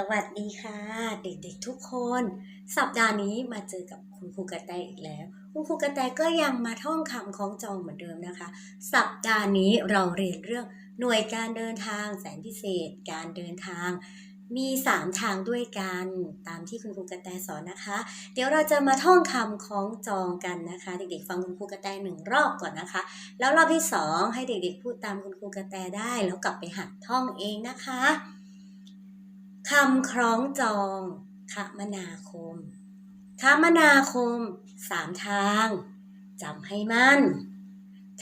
สวัสดีค่ะ เด็กๆทุกคน สัปดาห์นี้มาเจอกับคุณครูกระแตอีกแล้ว คุณครูกระแตก็ยังมาท่องคำคล้องจองเหมือนเดิมนะคะ สัปดาห์นี้เราเรียนเรื่องหน่วยการเดินทางแสนพิเศษ การเดินทาง มีสามทางด้วยกันตามที่คุณครูกระแตสอนนะคะ เดี๋ยวเราจะมาท่องคำคล้องจองกันนะคะ เด็กๆฟังคุณครูกระแตหนึ่งรอบก่อนนะคะ แล้วรอบที่สองให้เด็กๆพูดตามคุณครูกระแตได้ แล้วกลับไปหัดท่องเองนะคะ คำคล้องจองคมนาคมคมนาคมสามทางจำให้มั่น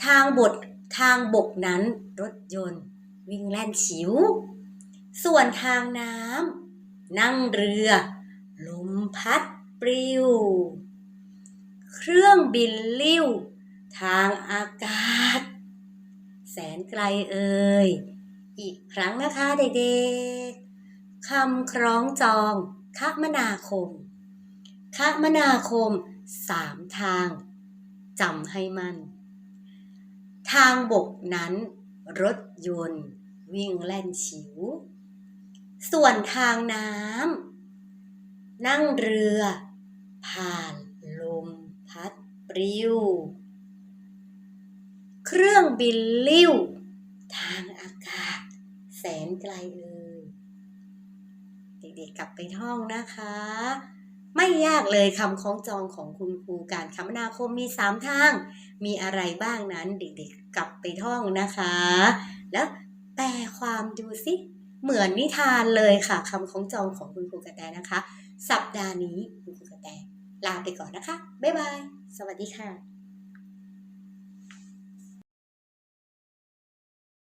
ทางบททางบกนั้นรถยนต์ วิ่งแล่นฉิว ส่วนทางน้ำนั่งเรือ ลมพัดปลิว เครื่องบินลิ้ว ทางอากาศ แสนไกลเอ่ยอีกครั้งนะคะเด็กๆ คำคล้องจองคมนาคมคมนาคมสามทางจำให้มันทางบกนั้น รถยนต์ วิ่งแล่นฉิว ส่วนทางน้ำนั่งเรือ ผ่านลมพัดปลิว เครื่องบินลิ้ว ทางอากาศ แสนไกลเอ่ย เด็กๆกลับไปท่องนะคะ ไม่ยากเลยคำคล้องจองของคุณครูการคมนาคมมีสามทาง มีอะไรบ้างนั้นเด็กๆกลับไปท่องนะคะ แล้วแปลความดูสิเหมือนนิทานเลยค่ะคำคล้องจองของคุณครูกระแตนะคะ สัปดาห์นี้คุณครูกระแตลาไปก่อนนะคะ บ๊ายบาย สวัสดีค่ะ